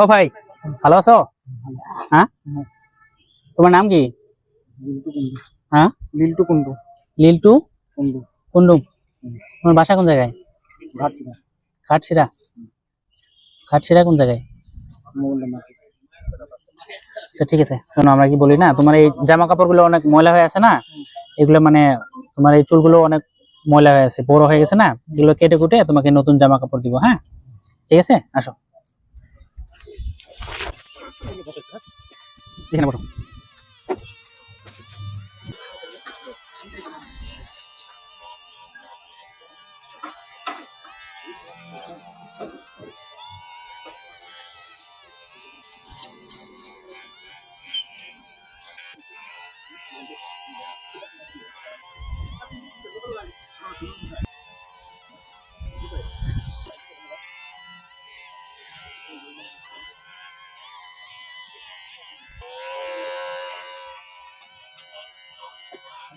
ও ভাই, ভালো আছো? হ্যাঁ? তোমার নাম কি? হ্যাঁ? লিল্টু কুন্ডু লিলটু কুন্ডু কুন্ডুম তোমার বাসা কোন জায়গায়? ঘাটছিলা খাটশিরা খাটশিরা কোন জায়গায়? আচ্ছা ঠিক আছে। শোনো, আমরা কি বলি না, তোমার এই জামা কাপড়গুলো অনেক ময়লা হয়ে আছে না? এগুলো মানে তোমার এই চুলগুলো অনেক ময়লা হয়ে আছে, বড় হয়ে গেছে না? এগুলো কেটে কুটে তোমাকে নতুন জামা কাপড় দিব হ্যাঁ? ঠিক আছে? আসো। এখানে বসো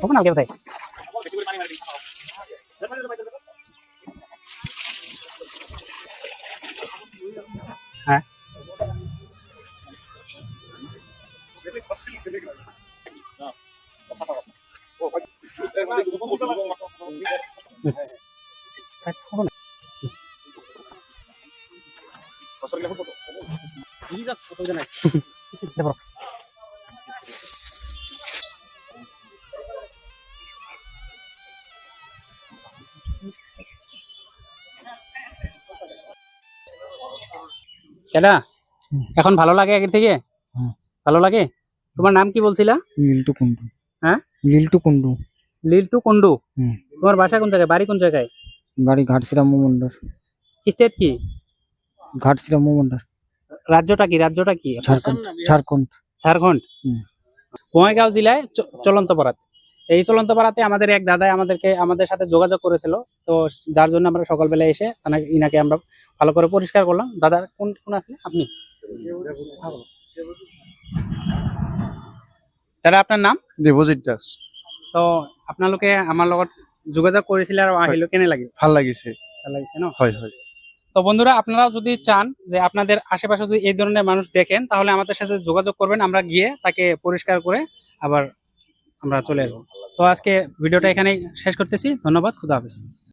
হবে না কোথায় হ্যাঁ। দেখো কেডা এখন ভালো লাগে আগের থেকে? ভালো লাগে? তোমার নাম কি বলছিলা? লিল্টু কুন্ডু হ্যাঁ? লিল্টু কুন্ডু লিলটু কুন্ডু হুম। তোমার বাসা কোন জায়গায়? বাড়ি কোন জায়গায়? বাড়ি ঘাটছিলা মোমন্ডার স্টেট কি? ঘাটছিলা মোমন্ডার রাজ্যটা কি? রাজ্যটা কি? ঝাড়খণ্ড। ঝাড়খণ্ড ঝাড়খণ্ড। বঙ্গাইগাঁও জেলায় চ- চলন্ত পাড়াত এই চলন্ত পাড়াতে আমাদের এক দাদাই আমাদেরকে আমাদের সাথে যোগাযোগ করেছিল। তো যার জন্য আমরা সকালবেলা এসে ইনাকে আমরা ভালো করে পরিষ্কার করলাম। দাদা কোন কোন আছে আপনি? দাদা আপনার নাম? দেৱজিত দাস। তো আপোনালোকে আমাৰ লগত যোগাযোগ কৰিছিলে আৰু আহিলো কেনে লাগে? ভালো লাগিছে। ভালো লাগিছে ন? হয় হয়। তো বন্ধুরা আপনারাও যদি চান যে আপনাদের আশেপাশে যদি এই ধরনের মানুষ দেখেন তাহলে আমাদের সাথে যোগাযোগ করবেন। আমরা গিয়ে তাকে পরিষ্কার করে আবার আমরা চলে আসব তো আজকে ভিডিওটা এখানেই শেষ করতেছি। ধন্যবাদ। খুদা হাফেজ।